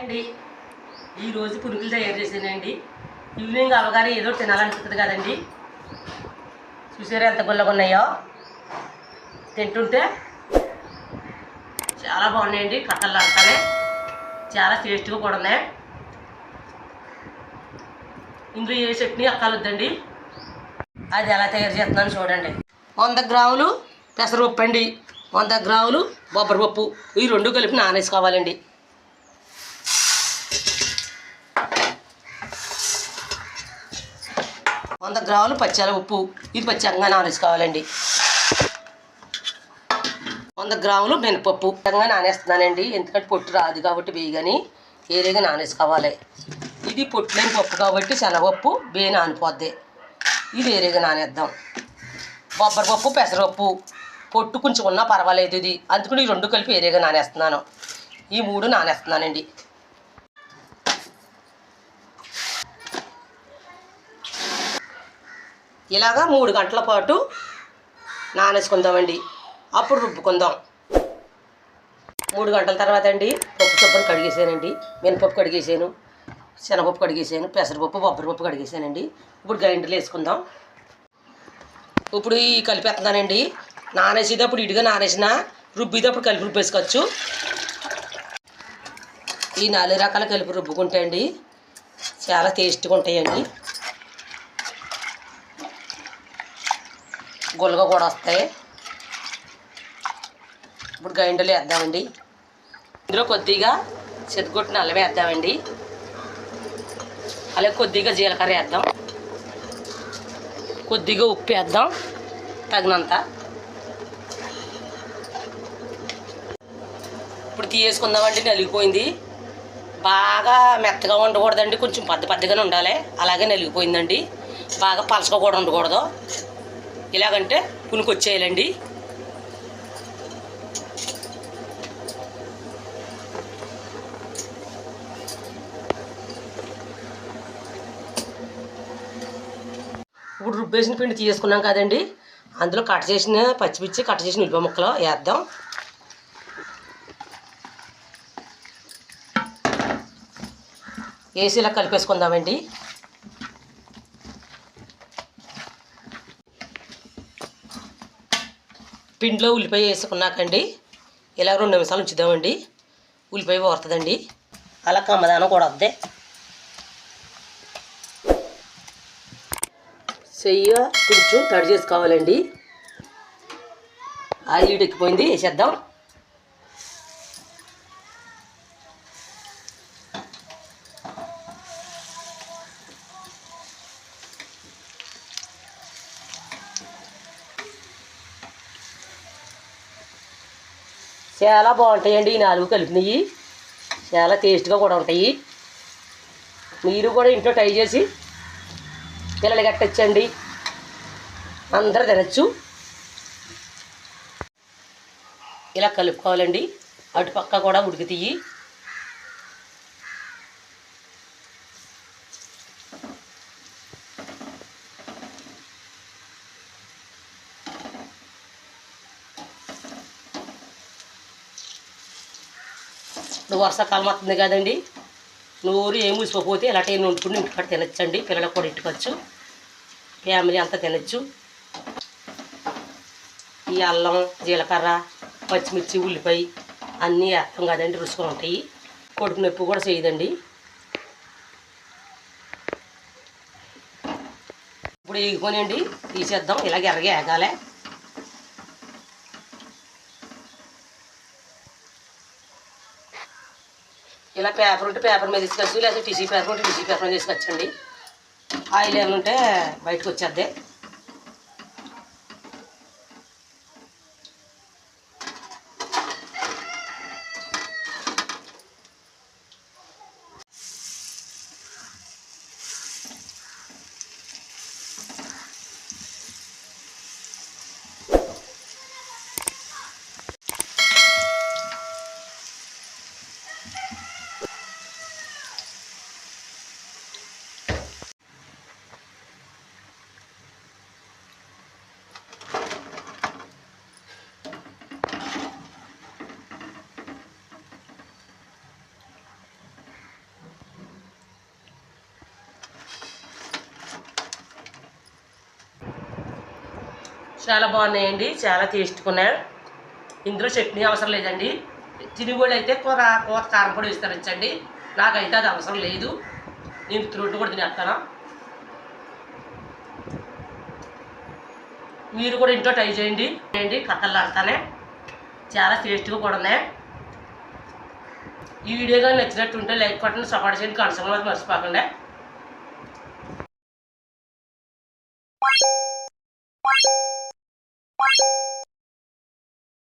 అండి. ఈరోజు పురుగులు తయారు చేసానండి ఈవినింగ్ అవగానే ఏదో తినాలనిపిస్తుంది కదండి. చూసారా ఎంత గుల్లగా ఉన్నాయో? తింటుంటే చాలా బాగున్నాయండి కట్టలు అంతానే. చాలా టేస్ట్గా కూడా ఉన్నాయి. ఇందులో ఏ చట్నీ అక్కలొద్దండి అది ఎలా తయారు చేస్తున్నాను చూడండి. వంద గ్రాములు పెసరపప్పు అండి. వంద గ్రాములు బొబ్బరి పప్పు ఈ రెండు కలిపి నానేసుకోవాలండి. వంద గ్రాములు పచ్చాల ఉప్పు. ఇది పచ్చి పచ్చంగా నానేసుకోవాలండి వంద గ్రాములు మినపప్పు. పచ్చంగా నానేస్తున్నానండి. ఎందుకంటే పొట్టు రాదు కాబట్టి వేయగాని ఏరేగా నానేసుకోవాలి ఇది పొట్టు లేని పప్పు కాబట్టి శనగపప్పు బే నానిపోద్ది. ఇది వేరేగా నానేద్దాం. బొబ్బరి పప్పు పెసరపప్పు. పొట్టు కొంచెం ఉన్నా పర్వాలేదు ఇది. అందుకని ఈ రెండు కలిపి వేరేగా నానేస్తున్నాను. ఈ మూడు నానేస్తున్నానండి. ఇలాగా మూడు గంటల పాటు నానేసుకుందామండి. అప్పుడు రుబ్బుకుందాం. మూడు గంటల తర్వాత అండి పప్పు చొప్పును కడిగేసానండి. మినపప్పు కడిగేసాను శనగపప్పు కడిగేసాను పెసరపప్పు బొబ్బరిపప్పు కడిగేసానండి. ఇప్పుడు గ్రైండర్లు వేసుకుందాం. ఇప్పుడు ఈ కలిపేస్తున్నానండి. నానేసేటప్పుడు ఇటుగా నానేసిన రుబ్బేటప్పుడు కలిపి రుబ్బేసుకోవచ్చు. ఈ నాలుగు రకాల కలిపి రుబ్బుకుంటే అండి చాలా టేస్ట్గా ఉంటాయండి. గుల్లగా కూడా వస్తాయి. ఇప్పుడు గైండలు వేద్దామండి. ఇందులో కొద్దిగా చెత్తగొట్టిన అల్లం వేద్దామండి. అలాగే కొద్దిగా జీలకర్ర వేద్దాం. కొద్దిగా ఉప్పు వేద్దాం. తగినంత. ఇప్పుడు తీసేసుకుందామండి నలిగిపోయింది. బాగా మెత్తగా ఉండకూడదండి కొంచెం పెద్ద పెద్దగానే ఉండాలి. అలాగే నలిగిపోయిందండి. బాగా పలసగా కూడా ఉండకూడదు. ఎలాగంటే పునుకొచ్చేయాలండి. ఇప్పుడు రుబ్బేసిన పిండి తీసుకున్నాం కదండి. అందులో కట్ చేసిన పచ్చిమిర్చి కట్ చేసిన ఉల్లిపాయ ముక్కలు వేద్దాం. వేసి ఇలా కలిపేసుకుందామండి. పిండిలో ఉల్లిపాయ వేసుకున్నాకండి. ఇలా రెండు నిమిషాలు ఉంచుదామండి. ఉల్లిపాయ పోతుందండి అలా కమ్మదానం కూడా వద్దే చెయ్య కొంచెం తడి చేసుకోవాలండి. ఆయిల్ ఎక్కిపోయింది వేసేద్దాం. చాలా బాగుంటాయండి ఈ నాలుగు కలిపినవి చాలా టేస్ట్గా కూడా ఉంటాయి. మీరు కూడా ఇంట్లో ట్రై చేసి పిల్లలు కట్టచ్చండి. అందరూ తినచ్చు. ఇలా కలుపుకోవాలండి. అటుపక్క కూడా ఉడికి తీయి ఇప్పుడు వర్షాకాలం వస్తుంది కదండి. నూరు ఏం ఊసిపోతే ఇలాంటి వండుకుని ఇంటికాడ తినచ్చండి. పిల్లలకు కూడా ఇంటికొచ్చు. ఫ్యామిలీ అంతా తినచ్చు. ఈ అల్లం జీలకర్ర పచ్చిమిర్చి ఉల్లిపాయ అన్నీ వేస్తాం కదండి రుసుకొని ఉంటాయి. కొడుకు నొప్పి కూడా చేయదండి. ఇప్పుడు ఎగిపోనండి తీసేద్దాం. ఇలాగ ఎర్రగా ఎగాలి ఇలా పేపర్ ఉంటే పేపర్ మీద తీసుకొచ్చు లేకపోతే టిష్యూ పేపర్ ఉంటే టిష్యూ పేపర్ మీద తీసుకొచ్చండి. ఆయిల్ ఏమైనా ఉంటే బయటకు వచ్చేద్ది. చాలా బాగున్నాయండి చాలా టేస్ట్కున్నాయి ఇందులో చట్నీ అవసరం లేదండి. తినిగోళ్ళు అయితే కూర కూర కారం పొడి విస్తరించండి నాకైతే అది అవసరం లేదు. నేను త్రోట్ కూడా తినేస్తాను. మీరు కూడా ఇంట్లో ట్రై చేయండి. చేయండి కథల్లాడతానే చాలా టేస్ట్గా కూడా ఉన్నాయి. ఈ వీడియో కానీ నచ్చినట్టుంటే లైక్ కొట్టండి సపోర్ట్ చేయండి. కనసం మర్చిపోకుండా.